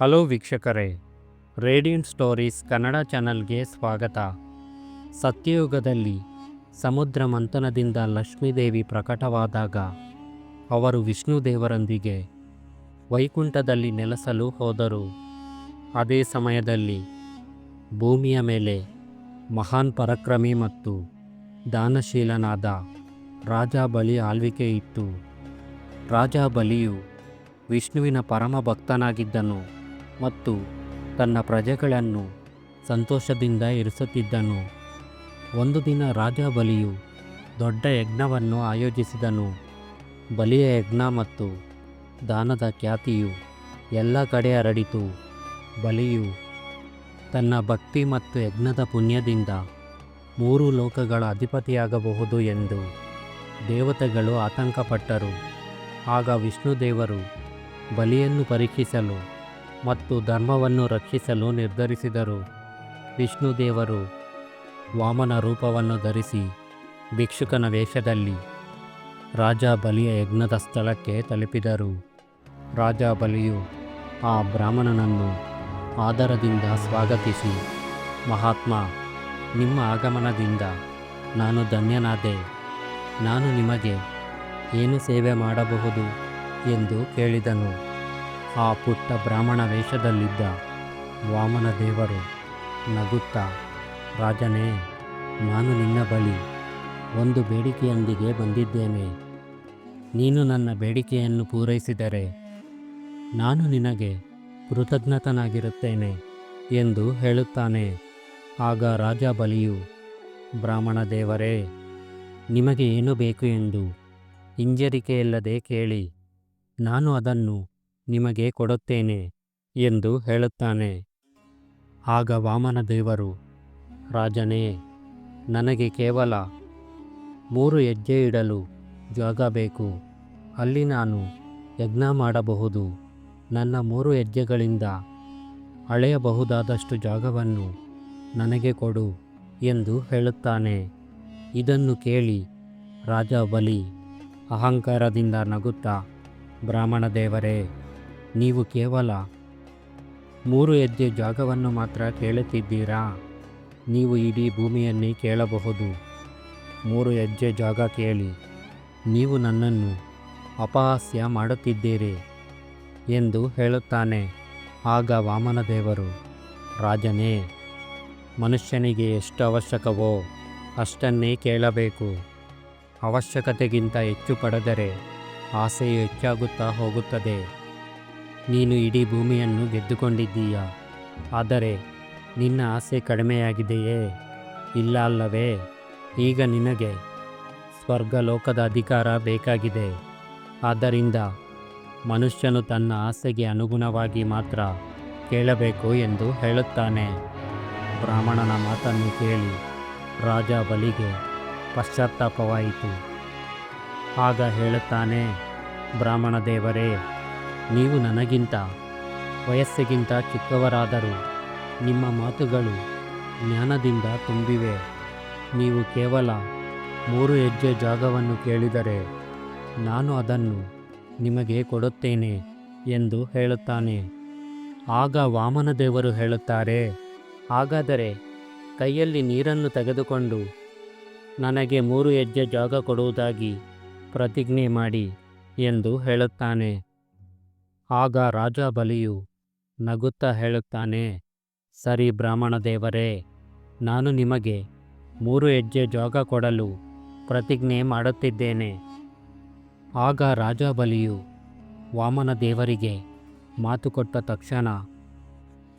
Hello ವೀಕ್ಷಕರೇ radiant stories Kannada ಚಾನಲ್ಗೆ ಸ್ವಾಗತ. ಸತ್ಯಯುಗದಲ್ಲಿ ಸಮುದ್ರ ಮಂಥನದಿಂದ ಲಕ್ಷ್ಮೀದೇವಿ ಪ್ರಕಟವಾದಾಗ ಅವರು ವಿಷ್ಣು ದೇವರೊಂದಿಗೆ ವೈಕುಂಠದಲ್ಲಿ ನೆಲೆಸಲು ಹೋದರು. ಅದೇ ಸಮಯದಲ್ಲಿ ಭೂಮಿಯ ಮೇಲೆ ಮಹಾನ್ ಪರಕ್ರಮಿ ಮತ್ತು ದಾನಶೀಲನಾದ ರಾಜ ಬಲಿ ಆಳ್ವಿಕೆ ಇತ್ತು. ರಾಜ ಬಲಿಯು ವಿಷ್ಣುವಿನ ಪರಮ ಭಕ್ತನಾಗಿದ್ದನು. ಮತ್ತು ತನ್ನ ಪ್ರಜೆಗಳನ್ನು ಸಂತೋಷದಿಂದ ಇರಿಸುತ್ತಿದ್ದನು. ಒಂದು ದಿನ ರಾಜ ಬಲಿಯು ದೊಡ್ಡ ಯಜ್ಞವನ್ನು ಆಯೋಜಿಸಿದನು. ಬಲಿಯ ಯಜ್ಞ ಮತ್ತು ದಾನದ ಖ್ಯಾತಿಯು ಎಲ್ಲ ಕಡೆ ಹರಡಿತು. ಬಲಿಯು ತನ್ನ ಭಕ್ತಿ ಮತ್ತು ಯಜ್ಞದ ಪುಣ್ಯದಿಂದ ಮೂರು ಲೋಕಗಳ ಅಧಿಪತಿಯಾಗಬಹುದು ಎಂದು ದೇವತೆಗಳು ಆತಂಕಪಟ್ಟರು. ಆಗ ವಿಷ್ಣು ದೇವರು ಬಲಿಯನ್ನು ಪರೀಕ್ಷಿಸಲು ಮತ್ತು ಧರ್ಮವನ್ನು ರಕ್ಷಿಸಲು ನಿರ್ಧರಿಸಿದರು. ವಿಷ್ಣು ದೇವರು ವಾಮನ ರೂಪವನ್ನು ಧರಿಸಿ ಭಿಕ್ಷುಕನ ವೇಷದಲ್ಲಿ ರಾಜ ಬಲಿಯ ಯಜ್ಞದ ಸ್ಥಳಕ್ಕೆ ತಲುಪಿದರು. ರಾಜ ಬಲಿಯು ಆ ಬ್ರಾಹ್ಮಣನನ್ನು ಆದರದಿಂದ ಸ್ವಾಗತಿಸಿ, ಮಹಾತ್ಮ, ನಿಮ್ಮ ಆಗಮನದಿಂದ ನಾನು ಧನ್ಯನಾದೆ. ನಾನು ನಿಮಗೆ ಏನು ಸೇವೆ ಮಾಡಬಹುದು? ಎಂದು ಕೇಳಿದನು. ಆ ಪುಟ್ಟ ಬ್ರಾಹ್ಮಣ ವೇಷದಲ್ಲಿದ್ದ ವಾಮನ ದೇವರು ನಗುತ್ತಾ, ರಾಜನೇ, ನಾನು ನಿನ್ನ ಬಳಿ ಒಂದು ಬೇಡಿಕೆಯೊಂದಿಗೆ ಬಂದಿದ್ದೇನೆ. ನೀನು ನನ್ನ ಬೇಡಿಕೆಯನ್ನು ಪೂರೈಸಿದರೆ ನಾನು ನಿನಗೆ ಕೃತಜ್ಞತನಾಗಿರುತ್ತೇನೆ ಎಂದು ಹೇಳುತ್ತಾನೆ. ಆಗ ರಾಜ ಬಲಿಯು, ಬ್ರಾಹ್ಮಣ ದೇವರೇ, ನಿಮಗೆ ಏನು ಬೇಕು ಎಂದು ಹಿಂಜರಿಕೆಯಿಲ್ಲದೆ ಕೇಳಿ. ನಾನು ಅದನ್ನು ನಿಮಗೆ ಕೊಡುತ್ತೇನೆ ಎಂದು ಹೇಳುತ್ತಾನೆ. ಆಗ ವಾಮನ ದೇವರು, ರಾಜನೇ, ನನಗೆ ಕೇವಲ ಮೂರು ಹೆಜ್ಜೆ ಇಡಲು ಜಾಗ ಬೇಕು. ಅಲ್ಲಿ ನಾನು ಯಜ್ಞ ಮಾಡಬಹುದು. ನನ್ನ ಮೂರು ಹೆಜ್ಜೆಗಳಿಂದ ಅಳೆಯಬಹುದಾದಷ್ಟು ಜಾಗವನ್ನು ನನಗೆ ಕೊಡು ಎಂದು ಹೇಳುತ್ತಾನೆ. ಇದನ್ನು ಕೇಳಿ ರಾಜ ಬಲಿ ಅಹಂಕಾರದಿಂದ ನಗುತ್ತಾ, ಬ್ರಾಹ್ಮಣ ದೇವರೇ ನೀವು ಕೇವಲ ಮೂರು ಹೆಜ್ಜೆ ಜಾಗವನ್ನು ಮಾತ್ರ ಕೇಳುತ್ತಿದ್ದೀರಾ? ನೀವು ಇಡೀ ಭೂಮಿಯನ್ನೇ ಕೇಳಬಹುದು. ಮೂರು ಹೆಜ್ಜೆ ಜಾಗ ಕೇಳಿ. ನೀವು ನನ್ನನ್ನು ಅಪಹಾಸ್ಯ ಮಾಡುತ್ತಿದ್ದೀರಿ ಎಂದು ಹೇಳುತ್ತಾನೆ. ಆಗ ವಾಮನದೇವರು ರಾಜನೇ, ಮನುಷ್ಯನಿಗೆ ಎಷ್ಟು ಅವಶ್ಯಕವೋ ಅಷ್ಟನ್ನೇ ಕೇಳಬೇಕು. ಅವಶ್ಯಕತೆಗಿಂತ ಹೆಚ್ಚು ಪಡೆದರೆ ಆಸೆಯು ಹೆಚ್ಚಾಗುತ್ತಾ ಹೋಗುತ್ತದೆ. ನೀನು ಇಡೀ ಭೂಮಿಯನ್ನು ಗೆದ್ದುಕೊಂಡಿದ್ದೀಯ? ಆದರೆ ನಿನ್ನ ಆಸೆ ಕಡಿಮೆಯಾಗಿದೆಯೇ? ಇಲ್ಲ ಅಲ್ಲವೇ? ಈಗ ನಿನಗೆ ಸ್ವರ್ಗ ಲೋಕದ ಅಧಿಕಾರ ಬೇಕಾಗಿದೆ. ಆದ್ದರಿಂದ ಮನುಷ್ಯನು ತನ್ನ ಆಸೆಗೆ ಅನುಗುಣವಾಗಿ ಮಾತ್ರ ಕೇಳಬೇಕು ಎಂದು ಹೇಳುತ್ತಾನೆ. ಬ್ರಾಹ್ಮಣನ ಮಾತನ್ನು ಕೇಳಿ ರಾಜ ಬಲಿಗೆ ಪಶ್ಚಾತ್ತಾಪವಾಯಿತು. ಆಗ ಹೇಳುತ್ತಾನೆ, ಬ್ರಾಹ್ಮಣ ದೇವರೇ ನೀವು ನನಗಿಂತ ವಯಸ್ಸಿಗಿಂತ ಚಿಕ್ಕವರಾದರೂ ನಿಮ್ಮ ಮಾತುಗಳು ಜ್ಞಾನದಿಂದ ತುಂಬಿವೆ. ನೀವು ಕೇವಲ ಮೂರು ಹೆಜ್ಜೆ ಜಾಗವನ್ನು ಕೇಳಿದರೆ ನಾನು ಅದನ್ನು ನಿಮಗೆ ಕೊಡುತ್ತೇನೆ ಎಂದು ಹೇಳುತ್ತಾನೆ. ಆಗ ವಾಮನದೇವರು ಹೇಳುತ್ತಾರೆ, ಹಾಗಾದರೆ ಕೈಯಲ್ಲಿ ನೀರನ್ನು ತೆಗೆದುಕೊಂಡು ನನಗೆ ಮೂರು ಹೆಜ್ಜೆ ಜಾಗ ಕೊಡುವುದಾಗಿ ಪ್ರತಿಜ್ಞೆ ಮಾಡಿ ಎಂದು ಹೇಳುತ್ತಾನೆ. ಆಗ ರಾಜ ಬಲಿಯು ನಗುತ್ತಾ ಹೇಳುತ್ತಾನೆ, ಸರಿ ಬ್ರಾಹ್ಮಣ ದೇವರೇ, ನಾನು ನಿಮಗೆ ಮೂರು ಹೆಜ್ಜೆ ಜಾಗ ಕೊಡಲು ಪ್ರತಿಜ್ಞೆ ಮಾಡುತ್ತಿದ್ದೇನೆ. ಆಗ ರಾಜ ಬಲಿಯು ವಾಮನ ದೇವರಿಗೆ ಮಾತು ಕೊಟ್ಟ ತಕ್ಷಣ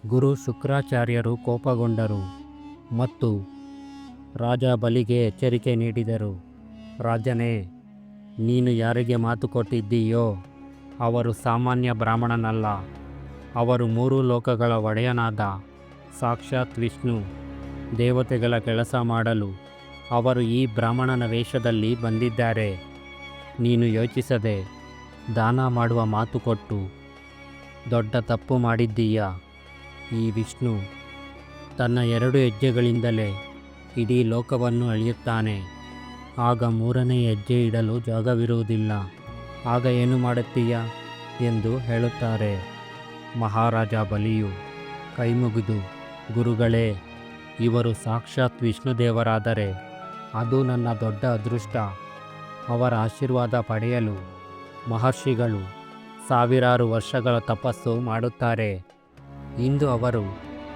ಗುರು ಶುಕ್ರಾಚಾರ್ಯರು ಕೋಪಗೊಂಡರು ಮತ್ತು ರಾಜ ಬಲಿಗೆ ಎಚ್ಚರಿಕೆ ನೀಡಿದರು. ರಾಜನೇ, ನೀನು ಯಾರಿಗೆ ಮಾತು ಕೊಟ್ಟಿದ್ದೀಯೋ ಅವರು ಸಾಮಾನ್ಯ ಬ್ರಾಹ್ಮಣನಲ್ಲ. ಅವರು ಮೂರು ಲೋಕಗಳ ಒಡೆಯನಾದ, ಸಾಕ್ಷಾತ್ ವಿಷ್ಣು, ದೇವತೆಗಳ ಕೆಲಸ ಮಾಡಲು ಅವರು ಈ ಬ್ರಾಹ್ಮಣನ ವೇಷದಲ್ಲಿ ಬಂದಿದ್ದಾರೆ. ನೀನು ಯೋಚಿಸದೆ ದಾನ ಮಾಡುವ ಮಾತು ಕೊಟ್ಟು ದೊಡ್ಡ ತಪ್ಪು ಮಾಡಿದ್ದೀಯ? ಈ ವಿಷ್ಣು ತನ್ನ ಎರಡು ಹೆಜ್ಜೆಗಳಿಂದಲೇ ಇಡೀ ಲೋಕವನ್ನು ಅಳಿಯುತ್ತಾನೆ. ಆಗ ಮೂರನೇ ಹೆಜ್ಜೆ ಇಡಲು ಜಾಗವಿರುವುದಿಲ್ಲ. ಆಗ ಏನು ಮಾಡುತ್ತೀಯ ಎಂದು ಹೇಳುತ್ತಾರೆ. ಮಹಾರಾಜ ಬಲಿಯು, ಕೈಮುಗಿದು, ಗುರುಗಳೇ, ಇವರು ಸಾಕ್ಷಾತ್ ವಿಷ್ಣುದೇವರಾದರೆ, ಅದು ನನ್ನ ದೊಡ್ಡ ಅದೃಷ್ಟ. ಅವರ ಆಶೀರ್ವಾದ ಪಡೆಯಲು ಮಹರ್ಷಿಗಳು ಸಾವಿರಾರು ವರ್ಷಗಳ ತಪಸ್ಸು ಮಾಡುತ್ತಾರೆ. ಇಂದು ಅವರು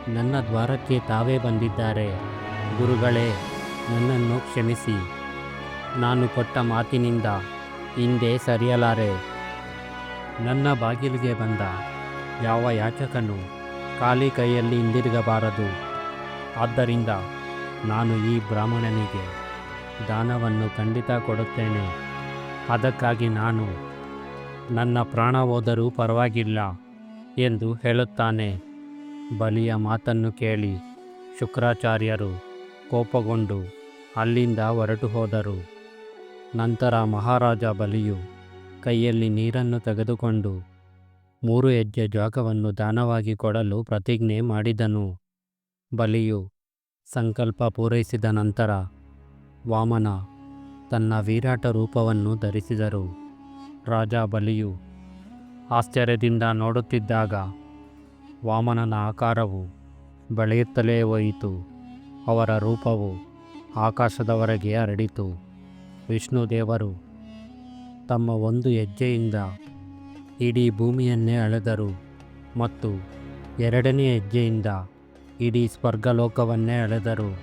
ನನ್ನ ದ್ವಾರಕ್ಕೆ ತಾವೇ ಬಂದಿದ್ದಾರೆ. ಗುರುಗಳೇ, ನನ್ನನ್ನು ಕ್ಷಮಿಸಿ. ನಾನು ಕೊಟ್ಟ ಮಾತಿನಿಂದ ಹಿಂದೆ ಸರಿಯಲಾರೆ. ನನ್ನ ಬಾಗಿಲಿಗೆ ಬಂದ ಯಾವ ಯಾಚಕನು ಖಾಲಿ ಕೈಯಲ್ಲಿ ಹಿಂದಿರುಗಬಾರದು. ಆದ್ದರಿಂದ ನಾನು ಈ ಬ್ರಾಹ್ಮಣನಿಗೆ ದಾನವನ್ನು ಖಂಡಿತ ಕೊಡುತ್ತೇನೆ. ಅದಕ್ಕಾಗಿ ನಾನು ನನ್ನ ಪ್ರಾಣ ಹೋದರೂ ಪರವಾಗಿಲ್ಲ ಎಂದು ಹೇಳುತ್ತಾನೆ. ಬಲಿಯ ಮಾತನ್ನು ಕೇಳಿ ಶುಕ್ರಾಚಾರ್ಯರು ಕೋಪಗೊಂಡು ಅಲ್ಲಿಂದ ಹೊರಟು ಹೋದರು ನಂತರ ಮಹಾರಾಜ ಬಲಿಯು ಕೈಯಲ್ಲಿ ನೀರನ್ನು ತೆಗೆದುಕೊಂಡು ಮೂರು ಹೆಜ್ಜೆ ಜಾಗವನ್ನು ದಾನವಾಗಿ ಕೊಡಲು ಪ್ರತಿಜ್ಞೆ ಮಾಡಿದನು. ಬಲಿಯು ಸಂಕಲ್ಪ ಪೂರೈಸಿದ ನಂತರ ವಾಮನ ತನ್ನ ವಿರಾಟ ರೂಪವನ್ನು ಧರಿಸಿದರು. ರಾಜ ಬಲಿಯು ಆಶ್ಚರ್ಯದಿಂದ ನೋಡುತ್ತಿದ್ದಾಗ ವಾಮನನ ಆಕಾರವು ಬೆಳೆಯುತ್ತಲೇ ಹೋಯಿತು. ಅವರ ರೂಪವು ಆಕಾಶದವರೆಗೆ ಹರಡಿತು. ವಿಷ್ಣುದೇವರು ತಮ್ಮ ಒಂದು ಹೆಜ್ಜೆಯಿಂದ ಇಡೀ ಭೂಮಿಯನ್ನೇ ಅಳೆದರು ಮತ್ತು ಎರಡನೇ ಹೆಜ್ಜೆಯಿಂದ ಇಡೀ ಸ್ವರ್ಗಲೋಕವನ್ನೇ ಅಳೆದರು.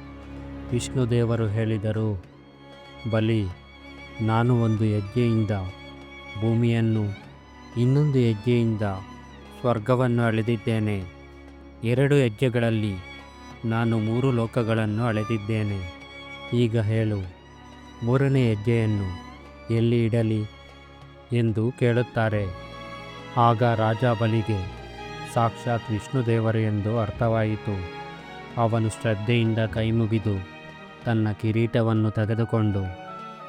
ವಿಷ್ಣುದೇವರು ಹೇಳಿದರು, ಬಲಿ, ನಾನು ಒಂದು ಹೆಜ್ಜೆಯಿಂದ ಭೂಮಿಯನ್ನು, ಇನ್ನೊಂದು ಹೆಜ್ಜೆಯಿಂದ ಸ್ವರ್ಗವನ್ನು ಅಳೆದಿದ್ದೇನೆ. ಎರಡು ಹೆಜ್ಜೆಗಳಲ್ಲಿ ನಾನು ಮೂರು ಲೋಕಗಳನ್ನು ಅಳೆದಿದ್ದೇನೆ. ಈಗ ಹೇಳು. ಮೂರನೇ ಹೆಜ್ಜೆಯನ್ನು ಎಲ್ಲಿ ಇಡಲಿ ಎಂದು ಕೇಳುತ್ತಾರೆ. ಆಗ ರಾಜ ಬಲಿಗೆ, ಸಾಕ್ಷಾತ್ ವಿಷ್ಣುದೇವರು ಎಂದು ಅರ್ಥವಾಯಿತು. ಅವನು ಶ್ರದ್ಧೆಯಿಂದ ಕೈಮುಗಿದು ತನ್ನ ಕಿರೀಟವನ್ನು ತೆಗೆದುಕೊಂಡು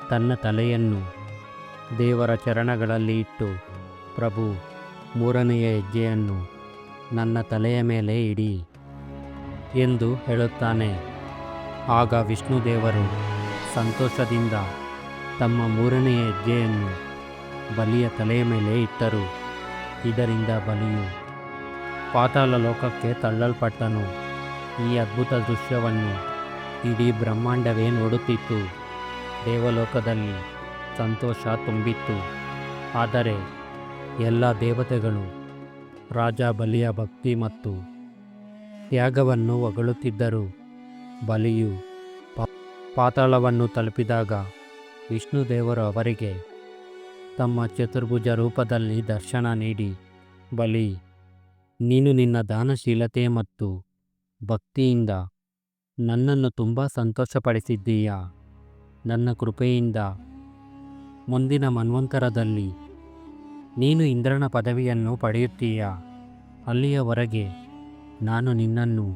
ತನ್ನ ತಲೆಯನ್ನು ದೇವರ ಚರಣಗಳಲ್ಲಿ ಇಟ್ಟು, ಪ್ರಭು ಮೂರನೆಯ ಹೆಜ್ಜೆಯನ್ನು ನನ್ನ ತಲೆಯ ಮೇಲೆ ಇಡಿ ಎಂದು ಹೇಳುತ್ತಾನೆ. ಆಗ ವಿಷ್ಣುದೇವರು ಸಂತೋಷದಿಂದ ತಮ್ಮ ಮೂರನೆಯ ಹೆಜ್ಜೆಯನ್ನು ಬಲಿಯ ತಲೆಯ ಮೇಲೆ ಇಟ್ಟರು. ಇದರಿಂದ ಬಲಿಯು ಪಾತಾಳ ಲೋಕಕ್ಕೆ ತಳ್ಳಲ್ಪಟ್ಟನು. ಈ ಅದ್ಭುತ ದೃಶ್ಯವನ್ನು ಇಡೀ ಬ್ರಹ್ಮಾಂಡವೇ ನೋಡುತ್ತಿತ್ತು. ದೇವಲೋಕದಲ್ಲಿ ಸಂತೋಷ ತುಂಬಿತ್ತು. ಆದರೆ ಎಲ್ಲ ದೇವತೆಗಳು, ರಾಜ ಬಲಿಯ ಭಕ್ತಿ ಮತ್ತು ತ್ಯಾಗವನ್ನು ಹೊಗಳುತ್ತಿದ್ದರು. ಬಲಿಯು ಪಾತಾಳವನ್ನು ತಲುಪಿದಾಗ ವಿಷ್ಣುದೇವರು ಅವರಿಗೆ ತಮ್ಮ ಚತುರ್ಭುಜ ರೂಪದಲ್ಲಿ ದರ್ಶನ ನೀಡಿ, ಬಲಿ, ನೀನು ನಿನ್ನ ದಾನಶೀಲತೆ ಮತ್ತು ಭಕ್ತಿಯಿಂದ ನನ್ನನ್ನು ತುಂಬ ಸಂತೋಷಪಡಿಸಿದ್ದೀಯಾ? ನನ್ನ ಕೃಪೆಯಿಂದ ಮುಂದಿನ ಮನ್ವಂತರದಲ್ಲಿ ನೀನು ಇಂದ್ರನ ಪದವಿಯನ್ನು ಪಡೆಯುತ್ತೀಯಾ? ಅಲ್ಲಿಯವರೆಗೆ ನಾನು ನಿನ್ನನ್ನು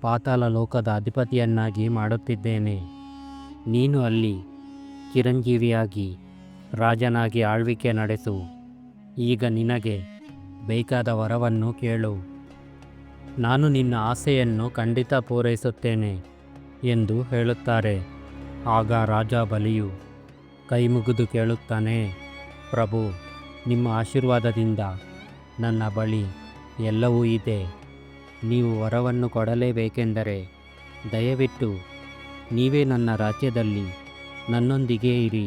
ಪಾತಾಳ ಲೋಕದ ಅಧಿಪತಿಯನ್ನಾಗಿ ಮಾಡುತ್ತಿದ್ದೇನೆ. ನೀನು ಅಲ್ಲಿ ಚಿರಂಜೀವಿಯಾಗಿ ರಾಜನಾಗಿ ಆಳ್ವಿಕೆ ನಡೆಸು. ಈಗ ನಿನಗೆ ಬೇಕಾದ ವರವನ್ನು ಕೇಳು. ನಾನು ನಿನ್ನ ಆಸೆಯನ್ನು ಖಂಡಿತ ಪೂರೈಸುತ್ತೇನೆ ಎಂದು ಹೇಳುತ್ತಾರೆ. ಆಗ ರಾಜ ಬಲಿಯು ಕೈಮುಗಿದು ಕೇಳುತ್ತಾನೆ, ಪ್ರಭು, ನಿಮ್ಮ ಆಶೀರ್ವಾದದಿಂದ ನನ್ನ ಬಳಿ ಎಲ್ಲವೂ ಇದೆ. ನೀವು ವರವನ್ನು ಕೊಡಲೇಬೇಕೆಂದರೆ ದಯವಿಟ್ಟು ನೀವೇ ನನ್ನ ರಾಜ್ಯದಲ್ಲಿ ನನ್ನೊಂದಿಗೆ ಇರಿ.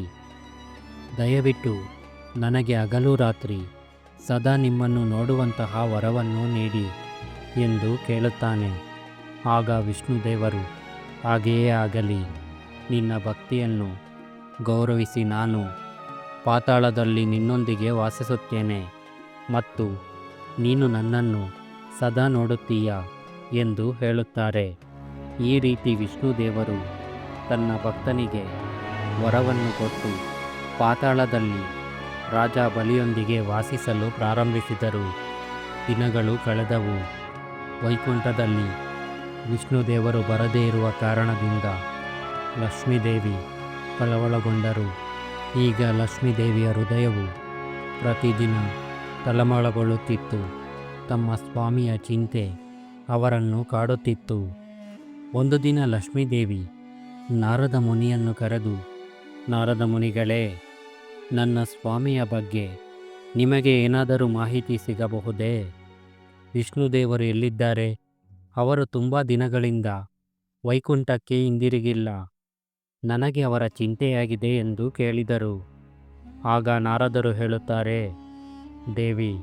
ದಯವಿಟ್ಟು ನನಗೆ ಹಗಲು ರಾತ್ರಿ ಸದಾ ನಿಮ್ಮನ್ನು ನೋಡುವಂತಹ ವರವನ್ನು ನೀಡಿ ಎಂದು ಕೇಳುತ್ತಾನೆ. ಆಗ ವಿಷ್ಣುದೇವರು, ಹಾಗೆಯೇ ಆಗಲಿ. ನಿನ್ನ ಭಕ್ತಿಯನ್ನು ಗೌರವಿಸಿ ನಾನು ಪಾತಾಳದಲ್ಲಿ ನಿನ್ನೊಂದಿಗೆ ವಾಸಿಸುತ್ತೇನೆ ಮತ್ತು ನೀನು ನನ್ನನ್ನು ಸದಾ ನೋಡುತ್ತೀಯ ಎಂದು ಹೇಳುತ್ತಾರೆ. ಈ ರೀತಿ ವಿಷ್ಣುದೇವರು ತನ್ನ ಭಕ್ತನಿಗೆ ವರವನ್ನು ಕೊಟ್ಟು ಪಾತಾಳದಲ್ಲಿ ರಾಜ ಬಲಿಯೊಂದಿಗೆ ವಾಸಿಸಲು ಪ್ರಾರಂಭಿಸಿದರು. ದಿನಗಳು ಕಳೆದವು. ವೈಕುಂಠದಲ್ಲಿ ವಿಷ್ಣುದೇವರು ಬರದೇ ಇರುವ ಕಾರಣದಿಂದ ಲಕ್ಷ್ಮೀದೇವಿ ಕಳವಳಗೊಂಡರು ಈಗ ಲಕ್ಷ್ಮೀದೇವಿಯ ಹೃದಯವು ಪ್ರತಿದಿನ ತಲಮಳಗೊಳ್ಳುತ್ತಿತ್ತು ತಮ್ಮ ಸ್ವಾಮಿಯ ಚಿಂತೆ ಅವರನ್ನು ಕಾಡುತ್ತಿತ್ತು. ಒಂದು ದಿನ ಲಕ್ಷ್ಮೀದೇವಿ ನಾರದ ಮುನಿಯನ್ನು ಕರೆದು, ನಾರದ ಮುನಿಗಳೇ, ನನ್ನ ಸ್ವಾಮಿಯ ಬಗ್ಗೆ ನಿಮಗೆ ಏನಾದರೂ ಮಾಹಿತಿ ಸಿಗಬಹುದೇ? ವಿಷ್ಣುದೇವರು ಎಲ್ಲಿದ್ದಾರೆ? ಅವರು ತುಂಬ ದಿನಗಳಿಂದ ವೈಕುಂಠಕ್ಕೆ ಹಿಂದಿರುಗಿಲ್ಲ. ನನಗೆ ಅವರ ಚಿಂತೆಯಾಗಿದೆ ಎಂದು ಕೇಳಿದರು. ಆಗ ನಾರದರು ಹೇಳುತ್ತಾರೆ, ದೇವಿ,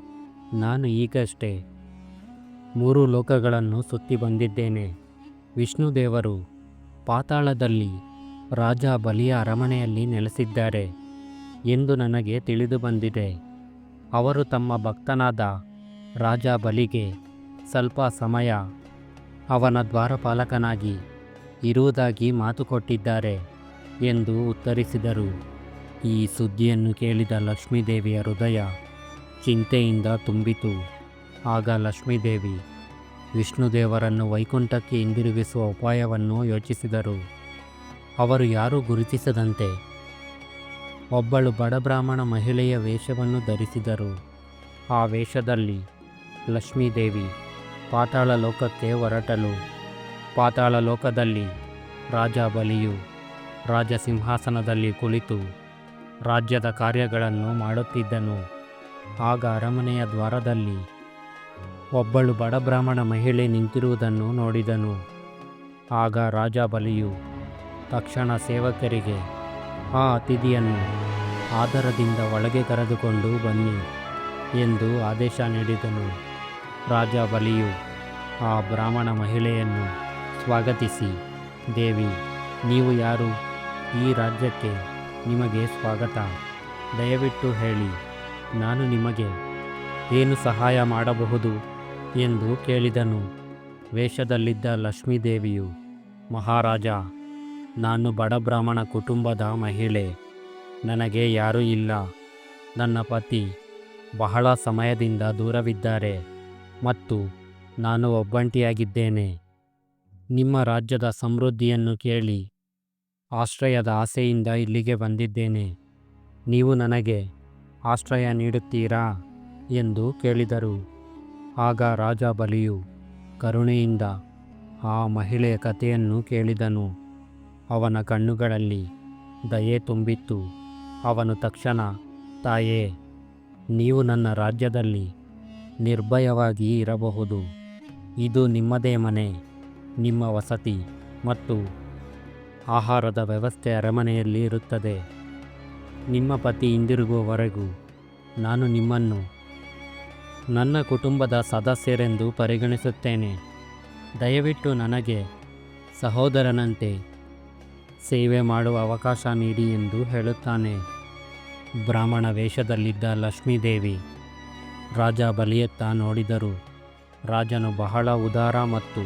ನಾನು ಈಗಷ್ಟೇ ಮೂರು ಲೋಕಗಳನ್ನು ಸುತ್ತಿ ಬಂದಿದ್ದೇನೆ. ವಿಷ್ಣುದೇವರು ಪಾತಾಳದಲ್ಲಿ ರಾಜ ಬಲಿಯ ಅರಮನೆಯಲ್ಲಿ ನೆಲೆಸಿದ್ದಾರೆ ಎಂದು ನನಗೆ ತಿಳಿದು ಬಂದಿದೆ. ಅವರು ತಮ್ಮ ಭಕ್ತನಾದ ರಾಜ ಬಲಿಗೆ ಸ್ವಲ್ಪ ಸಮಯ ಅವನ ದ್ವಾರಪಾಲಕನಾಗಿ ಇರುವುದಾಗಿ ಮಾತು ಕೊಟ್ಟಿದ್ದಾರೆ ಎಂದು ಉತ್ತರಿಸಿದರು. ಈ ಸುದ್ದಿಯನ್ನು ಕೇಳಿದ ಲಕ್ಷ್ಮೀದೇವಿಯ ಹೃದಯ ಚಿಂತೆಯಿಂದ ತುಂಬಿತು. ಆಗ ಲಕ್ಷ್ಮೀದೇವಿ ವಿಷ್ಣುದೇವರನ್ನು ವೈಕುಂಠಕ್ಕೆ ಹಿಂದಿರುಗಿಸುವ ಉಪಾಯವನ್ನು ಯೋಚಿಸಿದರು. ಅವರು ಯಾರೂ ಗುರುತಿಸದಂತೆ ಒಬ್ಬಳು ಬಡಬ್ರಾಹ್ಮಣ ಮಹಿಳೆಯ ವೇಷವನ್ನು ಧರಿಸಿದರು. ಆ ವೇಷದಲ್ಲಿ ಲಕ್ಷ್ಮೀದೇವಿ ಪಾತಾಳ ಲೋಕಕ್ಕೆ ಹೊರಟಲು ಪಾತಾಳ ಲೋಕದಲ್ಲಿ ರಾಜ ಬಲಿಯು ರಾಜ ಸಿಂಹಾಸನದಲ್ಲಿ ಕುಳಿತು ರಾಜ್ಯದ ಕಾರ್ಯಗಳನ್ನು ಮಾಡುತ್ತಿದ್ದನು. ಆಗ ಅರಮನೆಯ ದ್ವಾರದಲ್ಲಿ ಒಬ್ಬಳು ಬಡ ಬ್ರಾಹ್ಮಣ ಮಹಿಳೆ ನಿಂತಿರುವುದನ್ನು ನೋಡಿದನು. ಆಗ ರಾಜ ಬಲಿಯು ತಕ್ಷಣ ಸೇವಕರಿಗೆ, ಆ ಅತಿಥಿಯನ್ನು ಆದರದಿಂದ ಒಳಗೆ ಕರೆದುಕೊಂಡು ಬನ್ನಿ ಎಂದು ಆದೇಶ ನೀಡಿದನು. ರಾಜ ಬಲಿಯು, ಆ ಬ್ರಾಹ್ಮಣ ಮಹಿಳೆಯನ್ನು ಸ್ವಾಗತಿಸಿ, ದೇವಿ, ನೀವು ಯಾರು? ಈ ರಾಜ್ಯಕ್ಕೆ ನಿಮಗೆ ಸ್ವಾಗತ. ದಯವಿಟ್ಟು ಹೇಳಿ, ನಾನು ನಿಮಗೆ ಏನು ಸಹಾಯ ಮಾಡಬಹುದು? ಎಂದು ಕೇಳಿದನು. ವೇಷದಲ್ಲಿದ್ದ ಲಕ್ಷ್ಮೀದೇವಿಯು, ಮಹಾರಾಜ, ನಾನು ಬಡ ಬ್ರಾಹ್ಮಣ ಕುಟುಂಬದ ಮಹಿಳೆ. ನನಗೆ ಯಾರೂ ಇಲ್ಲ. ನನ್ನ ಪತಿ ಬಹಳ ಸಮಯದಿಂದ ದೂರವಿದ್ದಾರೆ ಮತ್ತು ನಾನು ಒಬ್ಬಂಟಿಯಾಗಿದ್ದೇನೆ. ನಿಮ್ಮ ರಾಜ್ಯದ ಸಮೃದ್ಧಿಯನ್ನು ಕೇಳಿ ಆಶ್ರಯದ ಆಸೆಯಿಂದ ಇಲ್ಲಿಗೆ ಬಂದಿದ್ದೇನೆ. ನೀವು ನನಗೆ ಆಶ್ರಯ ನೀಡುತ್ತೀರಾ? ಎಂದು ಕೇಳಿದರು. ಆಗ ರಾಜ ಬಲಿಯು ಕರುಣೆಯಿಂದ ಆ ಮಹಿಳೆಯ ಕಥೆಯನ್ನು ಕೇಳಿದನು. ಅವನ ಕಣ್ಣುಗಳಲ್ಲಿ ದಯೆ ತುಂಬಿತ್ತು. ಅವನು ತಕ್ಷಣ, ತಾಯೇ, ನೀವು ನನ್ನ ರಾಜ್ಯದಲ್ಲಿ ನಿರ್ಭಯವಾಗಿ ಇರಬಹುದು. ಇದು ನಿಮ್ಮದೇ ಮನೆ, ನಿಮ್ಮ ವಸತಿ ಮತ್ತು ಆಹಾರದ ವ್ಯವಸ್ಥೆ ಅರಮನೆಯಲ್ಲಿ ಇರುತ್ತದೆ. ನಿಮ್ಮ ಪತಿ ಹಿಂದಿರುಗುವವರೆಗೂ ನಾನು ನಿಮ್ಮನ್ನು ನನ್ನ ಕುಟುಂಬದ ಸದಸ್ಯರೆಂದು ಪರಿಗಣಿಸುತ್ತೇನೆ. ದಯವಿಟ್ಟು ನನಗೆ ಸಹೋದರನಂತೆ ಸೇವೆ ಮಾಡುವ ಅವಕಾಶ ನೀಡಿ ಎಂದು ಹೇಳುತ್ತಾನೆ. ಬ್ರಾಹ್ಮಣ ವೇಷದಲ್ಲಿದ್ದ ಲಕ್ಷ್ಮೀದೇವಿ ರಾಜ ಬಲಿಯತ್ತ ನೋಡಿದರು ರಾಜನು ಬಹಳ ಉದಾರ ಮತ್ತು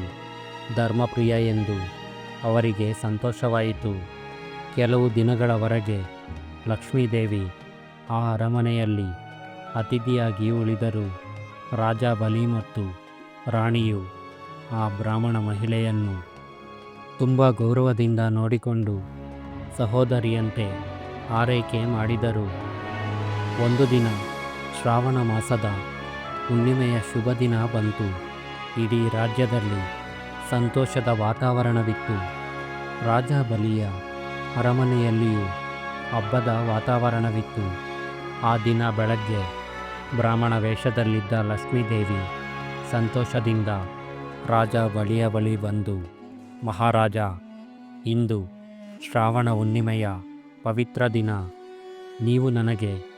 ಧರ್ಮಪ್ರಿಯ ಎಂದು ಅವರಿಗೆ ಸಂತೋಷವಾಯಿತು. ಕೆಲವು ದಿನಗಳವರೆಗೆ ಲಕ್ಷ್ಮೀದೇವಿ ಆ ಅರಮನೆಯಲ್ಲಿ ಅತಿಥಿಯಾಗಿ ಉಳಿದರು. ರಾಜ ಬಲಿ ಮತ್ತು ರಾಣಿಯು ಆ ಬ್ರಾಹ್ಮಣ ಮಹಿಳೆಯನ್ನು ತುಂಬ ಗೌರವದಿಂದ ನೋಡಿಕೊಂಡು ಸಹೋದರಿಯಂತೆ ಆರೈಕೆ ಮಾಡಿದರು. ಒಂದು ದಿನ ಶ್ರಾವಣ ಮಾಸದ ಹುಣ್ಣಿಮೆಯ ಶುಭ ದಿನ ಬಂತು. ಇಡೀ ರಾಜ್ಯದಲ್ಲಿ ಸಂತೋಷದ ವಾತಾವರಣವಿತ್ತು. ರಾಜ ಬಲಿಯ ಅರಮನೆಯಲ್ಲಿಯೂ ಹಬ್ಬದ ವಾತಾವರಣವಿತ್ತು. ಆ ದಿನ ಬೆಳಗ್ಗೆ ಬ್ರಾಹ್ಮಣ ವೇಷದಲ್ಲಿದ್ದ ಲಕ್ಷ್ಮೀದೇವಿ ಸಂತೋಷದಿಂದ ರಾಜ ಬಳಿಯ ಬಳಿ ಬಂದು, ಮಹಾರಾಜ, ಇಂದು ಶ್ರಾವಣ ಹುಣ್ಣಿಮೆಯ ಪವಿತ್ರ ದಿನ. ನೀವು ನನಗೆ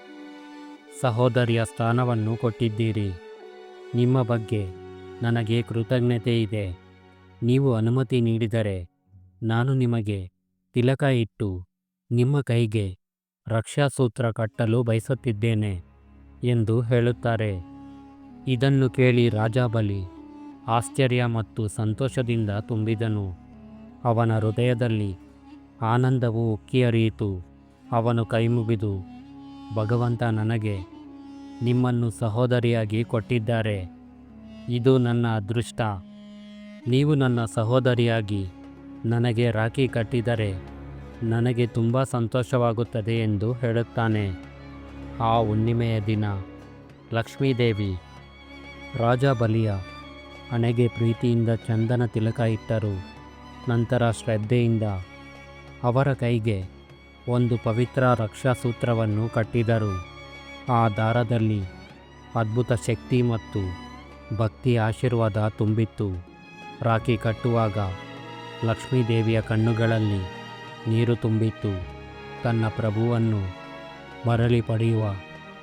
ಸಹೋದರಿಯ ಸ್ಥಾನವನ್ನು ಕೊಟ್ಟಿದ್ದೀರಿ. ನಿಮ್ಮ ಬಗ್ಗೆ ನನಗೆ ಕೃತಜ್ಞತೆ ಇದೆ. ನೀವು ಅನುಮತಿ ನೀಡಿದರೆ ನಾನು ನಿಮಗೆ ತಿಲಕ ಇಟ್ಟು ನಿಮ್ಮ ಕೈಗೆ ರಕ್ಷಾಸೂತ್ರ ಕಟ್ಟಲು ಬಯಸುತ್ತಿದ್ದೇನೆ. ಎಂದು ಹೇಳುತ್ತಾರೆ. ಇದನ್ನು ಕೇಳಿ ರಾಜಾಬಲಿ ಆಶ್ಚರ್ಯ ಮತ್ತು ಸಂತೋಷದಿಂದ ತುಂಬಿದನು. ಅವನ ಹೃದಯದಲ್ಲಿ ಆನಂದವು ಉಕ್ಕಿ ಹರಿಯಿತು ಅವನು ಕೈಮುಗಿದು, ಭಗವಂತ ನನಗೆ ನಿಮ್ಮನ್ನು ಸಹೋದರಿಯಾಗಿ ಕೊಟ್ಟಿದ್ದಾರೆ. ಇದು ನನ್ನ ಅದೃಷ್ಟ. ನೀವು ನನ್ನ ಸಹೋದರಿಯಾಗಿ ನನಗೆ ರಾಖಿ ಕಟ್ಟಿದರೆ ನನಗೆ ತುಂಬ ಸಂತೋಷವಾಗುತ್ತದೆ ಎಂದು ಹೇಳುತ್ತಾನೆ. ಆ ಹುಣ್ಣಿಮೆಯ ದಿನ. ಲಕ್ಷ್ಮೀದೇವಿ ರಾಜ ಬಲಿಯ ಹಣೆಗೆ ಪ್ರೀತಿಯಿಂದ ಚಂದನ ತಿಲಕ ಇಟ್ಟರು. ನಂತರ ಶ್ರದ್ಧೆಯಿಂದ ಅವರ ಕೈಗೆ ಒಂದು ಪವಿತ್ರ ರಕ್ಷಾಸೂತ್ರವನ್ನು ಕಟ್ಟಿದರು. ಆ ದಾರದಲ್ಲಿ ಅದ್ಭುತ ಶಕ್ತಿ ಮತ್ತು ಭಕ್ತಿ ಆಶೀರ್ವಾದ ತುಂಬಿತ್ತು. ರಾಖಿ ಕಟ್ಟುವಾಗ ಲಕ್ಷ್ಮೀದೇವಿಯ ಕಣ್ಣುಗಳಲ್ಲಿ ನೀರು ತುಂಬಿತ್ತು. ತನ್ನ ಪ್ರಭುವನ್ನು ಮರಳಿ ಪಡೆಯುವ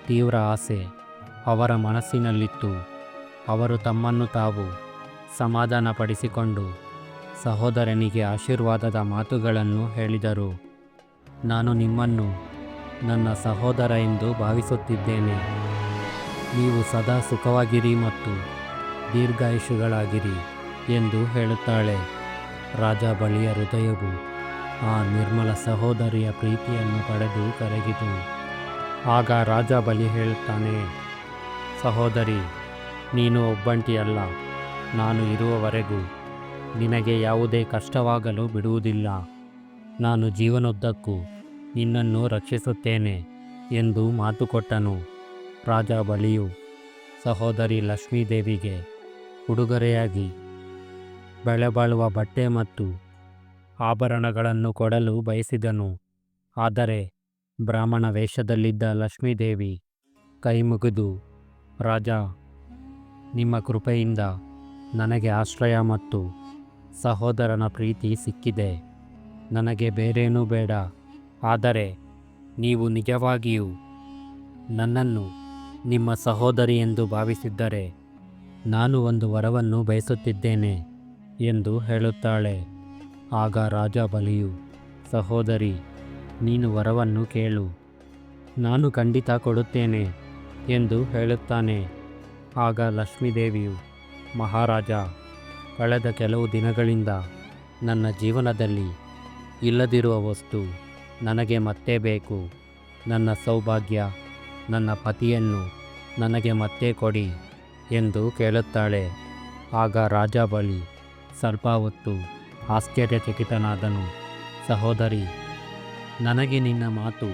ತೀವ್ರ ಆಸೆ ಅವರ ಮನಸ್ಸಿನಲ್ಲಿತ್ತು. ಅವರು ತಮ್ಮನ್ನು ತಾವು ಸಮಾಧಾನಪಡಿಸಿಕೊಂಡು ಸಹೋದರನಿಗೆ ಆಶೀರ್ವಾದದ ಮಾತುಗಳನ್ನು ಹೇಳಿದರು. ನಾನು ನಿಮ್ಮನ್ನು ನನ್ನ ಸಹೋದರ ಎಂದು ಭಾವಿಸುತ್ತಿದ್ದೇನೆ. ನೀವು ಸದಾ ಸುಖವಾಗಿರಿ ಮತ್ತು ದೀರ್ಘಾಯುಷುಗಳಾಗಿರಿ ಎಂದು ಹೇಳುತ್ತಾಳೆ. ರಾಜ ಬಳಿಯ ಹೃದಯವು ಆ ನಿರ್ಮಲ ಸಹೋದರಿಯ ಪ್ರೀತಿಯನ್ನು ಪಡೆದು ಕರಗಿತು. ಆಗ ರಾಜ ಬಲಿ ಹೇಳ್ತಾನೆ ಸಹೋದರಿ, ನೀನು ಒಬ್ಬಂಟಿಯಲ್ಲ, ನಾನು ಇರುವವರೆಗೂ ನಿನಗೆ ಯಾವುದೇ ಕಷ್ಟವಾಗಲು ಬಿಡುವುದಿಲ್ಲ. ನಾನು ಜೀವನೋದ್ದಕ್ಕೂ ನಿನ್ನನ್ನು ರಕ್ಷಿಸುತ್ತೇನೆ ಎಂದು ಮಾತು ಕೊಟ್ಟನು. ರಾಜ ಬಲಿಯು ಸಹೋದರಿ ಲಕ್ಷ್ಮೀದೇವಿಗೆ ಉಡುಗೊರೆಯಾಗಿ ಬೆಳೆಬಾಳುವ ಬಟ್ಟೆ ಮತ್ತು ಆಭರಣಗಳನ್ನು ಕೊಡಲು ಬಯಸಿದನು. ಆದರೆ ಬ್ರಾಹ್ಮಣ ವೇಷದಲ್ಲಿದ್ದ ಲಕ್ಷ್ಮೀದೇವಿ ಕೈಮುಗಿದು ರಾಜ, ನಿಮ್ಮ ಕೃಪೆಯಿಂದ ನನಗೆ ಆಶ್ರಯ ಮತ್ತು ಸಹೋದರನ ಪ್ರೀತಿ ಸಿಕ್ಕಿದೆ. ನನಗೆ ಬೇರೇನೂ ಬೇಡ. ಆದರೆ ನೀವು ನಿಜವಾಗಿಯೂ ನನ್ನನ್ನು ನಿಮ್ಮ ಸಹೋದರಿ ಎಂದು ಭಾವಿಸಿದ್ದರೆ ನಾನು ಒಂದು ವರವನ್ನು ಬಯಸುತ್ತಿದ್ದೇನೆ ಎಂದು ಹೇಳುತ್ತಾಳೆ. ಆಗ ರಾಜ ಬಲಿಯು, ಸಹೋದರಿ ನೀನು ವರವನ್ನು ಕೇಳು. ನಾನು ಖಂಡಿತ ಕೊಡುತ್ತೇನೆ ಎಂದು ಹೇಳುತ್ತಾನೆ. ಆಗ ಲಕ್ಷ್ಮೀದೇವಿಯು, ಮಹಾರಾಜ, ಕಳೆದ ಕೆಲವು ದಿನಗಳಿಂದ ನನ್ನ ಜೀವನದಲ್ಲಿ ಇಲ್ಲದಿರುವ ವಸ್ತು ನನಗೆ ಮತ್ತೆ ಬೇಕು. ನನ್ನ ಸೌಭಾಗ್ಯ, ನನ್ನ ಪತಿಯನ್ನು ನನಗೆ ಮತ್ತೆ ಕೊಡಿ ಎಂದು ಕೇಳುತ್ತಾಳೆ. ಆಗ ರಾಜ ಬಳಿ ಸ್ವಲ್ಪ ಹೊತ್ತು ಆಶ್ಚರ್ಯಚಕಿತನಾದನು. ಸಹೋದರಿ ನನಗೆ ನಿನ್ನ ಮಾತು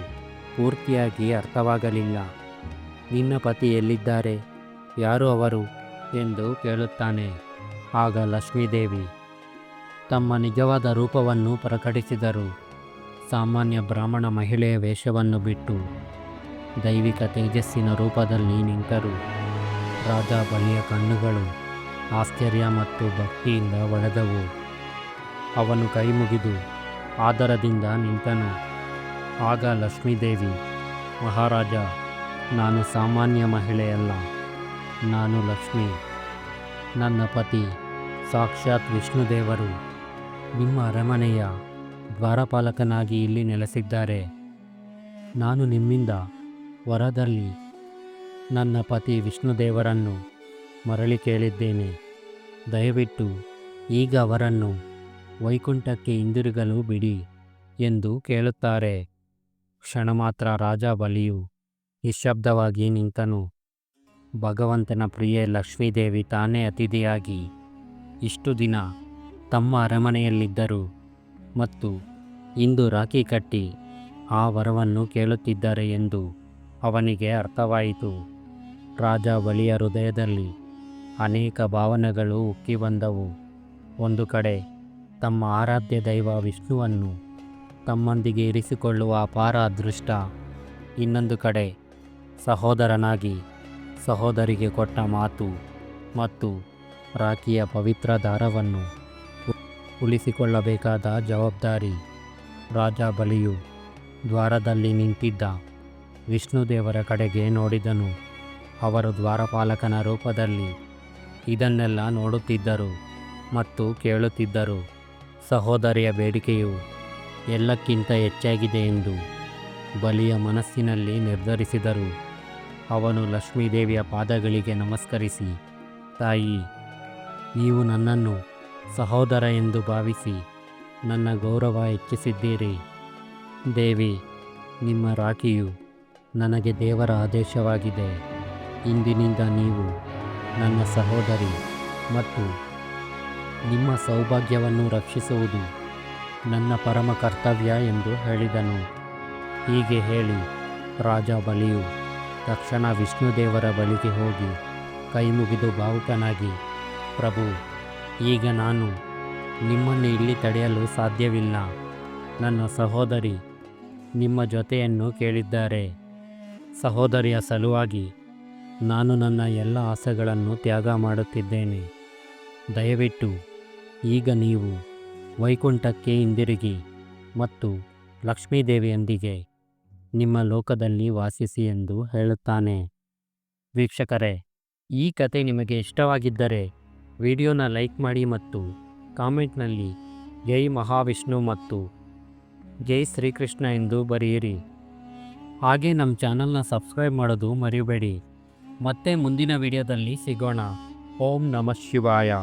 ಪೂರ್ತಿಯಾಗಿ ಅರ್ಥವಾಗಲಿಲ್ಲ. ನಿನ್ನ ಪತಿ ಎಲ್ಲಿದ್ದಾರೆ? ಯಾರು ಅವರು? ಎಂದು ಕೇಳುತ್ತಾನೆ. ಆಗ ಲಕ್ಷ್ಮೀದೇವಿ ತಮ್ಮ ನಿಜವಾದ ರೂಪವನ್ನು ಪ್ರಕಟಿಸಿದರು. ಸಾಮಾನ್ಯ ಬ್ರಾಹ್ಮಣ ಮಹಿಳೆಯ ವೇಷವನ್ನು ಬಿಟ್ಟು ದೈವಿಕ ತೇಜಸ್ಸಿನ ರೂಪದಲ್ಲಿ ನಿಂತರು. ರಾಜ ಬಲಿಯ ಕಣ್ಣುಗಳು ಆಶ್ಚರ್ಯ ಮತ್ತು ಭಕ್ತಿಯಿಂದ ಒಡೆದವು. ಅವನು ಕೈಮುಗಿದು ಆದರದಿಂದ ನಿಂತನು. ಆಗ ಲಕ್ಷ್ಮೀದೇವಿ ಮಹಾರಾಜ, ನಾನು ಸಾಮಾನ್ಯ ಮಹಿಳೆಯಲ್ಲ ನಾನು ಲಕ್ಷ್ಮಿ. ನನ್ನ ಪತಿ ಸಾಕ್ಷಾತ್ ವಿಷ್ಣುದೇವರು. ನಿಮ್ಮ ಅರಮನೆಯ ದ್ವಾರಪಾಲಕನಾಗಿ ಇಲ್ಲಿ ನೆಲೆಸಿದ್ದಾರೆ. ನಾನು ನಿಮ್ಮಿಂದ ವರದಲ್ಲಿ ನನ್ನ ಪತಿ ವಿಷ್ಣುದೇವರನ್ನು ಮರಳಿ ಕೇಳಿದ್ದೇನೆ. ದಯವಿಟ್ಟು ಈಗ ಅವರನ್ನು ವೈಕುಂಠಕ್ಕೆ ಹಿಂದಿರುಗಲು ಬಿಡಿ ಎಂದು ಕೇಳುತ್ತಾರೆ. ಕ್ಷಣ ಮಾತ್ರ ರಾಜ ಬಲಿಯು ನಿಶ್ಶಬ್ದವಾಗಿ ನಿಂತನು. ಭಗವಂತನ ಪ್ರಿಯೆ ಲಕ್ಷ್ಮೀದೇವಿ ತಾನೇ ಅತಿಥಿಯಾಗಿ ಇಷ್ಟು ದಿನ ತಮ್ಮ ಅರಮನೆಯಲ್ಲಿದ್ದರು ಮತ್ತು ಇಂದು ರಾಖಿ ಕಟ್ಟಿ ಆ ವರವನ್ನು ಕೇಳುತ್ತಿದ್ದಾರೆ ಎಂದು ಅವನಿಗೆ ಅರ್ಥವಾಯಿತು. ರಾಜ ಬಲಿಯ ಹೃದಯದಲ್ಲಿ ಅನೇಕ ಭಾವನೆಗಳು ಉಕ್ಕಿ ಬಂದವು. ಒಂದು ಕಡೆ ತಮ್ಮ ಆರಾಧ್ಯ ದೈವ ವಿಷ್ಣುವನ್ನು ತಮ್ಮೊಂದಿಗೆ ಇರಿಸಿಕೊಳ್ಳುವ ಅಪಾರ ಅದೃಷ್ಟ. ಇನ್ನೊಂದು ಕಡೆ, ಸಹೋದರನಾಗಿ ಸಹೋದರಿಗೆ ಕೊಟ್ಟ ಮಾತು ಮತ್ತು ರಾಖಿಯ ಪವಿತ್ರ ದಾರವನ್ನು ಉಳಿಸಿಕೊಳ್ಳಬೇಕಾದ ಜವಾಬ್ದಾರಿ ರಾಜ ಬಲಿಯು ದ್ವಾರದಲ್ಲಿ ನಿಂತಿದ್ದ ವಿಷ್ಣುದೇವರ ಕಡೆಗೆ ನೋಡಿದನು. ಅವರು ದ್ವಾರಪಾಲಕನ ರೂಪದಲ್ಲಿ ಇದನ್ನೆಲ್ಲ ನೋಡುತ್ತಿದ್ದರು ಮತ್ತು ಕೇಳುತ್ತಿದ್ದರು. ಸಹೋದರಿಯ ಬೇಡಿಕೆಯು ಎಲ್ಲಕ್ಕಿಂತ ಹೆಚ್ಚಾಗಿದೆ ಎಂದು ಬಲಿಯ ಮನಸ್ಸಿನಲ್ಲಿ ನಿರ್ಧರಿಸಿದರು. ಅವನು ಲಕ್ಷ್ಮೀದೇವಿಯ ಪಾದಗಳಿಗೆ ನಮಸ್ಕರಿಸಿ, ತಾಯಿ, ನೀವು ನನ್ನನ್ನು ಸಹೋದರ ಎಂದು ಭಾವಿಸಿ ನನ್ನ ಗೌರವ ಹೆಚ್ಚಿಸಿದ್ದೀರಿ. ದೇವಿ, ನಿಮ್ಮ ರಾಖಿಯು ನನಗೆ ದೇವರ ಆದೇಶವಾಗಿದೆ. ಇಂದಿನಿಂದ ನೀವು ನನ್ನ ಸಹೋದರಿ ಮತ್ತು ನಿಮ್ಮ ಸೌಭಾಗ್ಯವನ್ನು ರಕ್ಷಿಸುವುದು ನನ್ನ ಪರಮ ಕರ್ತವ್ಯ ಎಂದು ಹೇಳಿದನು. ಹೀಗೆ ಹೇಳಿ ರಾಜ ಬಲಿಯು ತಕ್ಷಣ ವಿಷ್ಣುದೇವರ ಬಳಿಗೆ ಹೋಗಿ ಕೈಮುಗಿದು ಭಾವುಕನಾಗಿ ಪ್ರಭು, ಈಗ ನಾನು ನಿಮ್ಮನ್ನು ಇಲ್ಲಿ ತಡೆಯಲು ಸಾಧ್ಯವಿಲ್ಲ. ನನ್ನ ಸಹೋದರಿ ನಿಮ್ಮ ಜೊತೆಯನ್ನು ಕೇಳಿದ್ದಾರೆ. ಸಹೋದರಿಯ ಸಲುವಾಗಿ ನಾನು ನನ್ನ ಎಲ್ಲ ಆಸೆಗಳನ್ನು ತ್ಯಾಗ ಮಾಡುತ್ತಿದ್ದೇನೆ. ದಯವಿಟ್ಟು ಈಗ ನೀವು ವೈಕುಂಠಕ್ಕೆ ಹಿಂದಿರುಗಿ ಮತ್ತು ಲಕ್ಷ್ಮೀದೇವಿಯೊಂದಿಗೆ ನಿಮ್ಮ ಲೋಕದಲ್ಲಿ ವಾಸಿಸಿ ಎಂದು ಹೇಳುತ್ತಾನೆ. ವೀಕ್ಷಕರೇ, ಈ ಕತೆ ನಿಮಗೆ ಇಷ್ಟವಾಗಿದ್ದರೆ ವಿಡಿಯೋನ ಲೈಕ್ ಮಾಡಿ ಮತ್ತು ಕಾಮೆಂಟ್ನಲ್ಲಿ ಜೈ ಮಹಾವಿಷ್ಣು ಮತ್ತು ಜೈ ಶ್ರೀಕೃಷ್ಣ ಎಂದು ಬರೆಯಿರಿ. ಹಾಗೆ ನಮ್ಮ ಚಾನಲ್ನ ಸಬ್ಸ್ಕ್ರೈಬ್ ಮಾಡೋದು ಮರಿಬೇಡಿ. ಮತ್ತೆ ಮುಂದಿನ ವಿಡಿಯೋದಲ್ಲಿ ಸಿಗೋಣ. ಓಂ ನಮಃ ಶಿವಾಯ.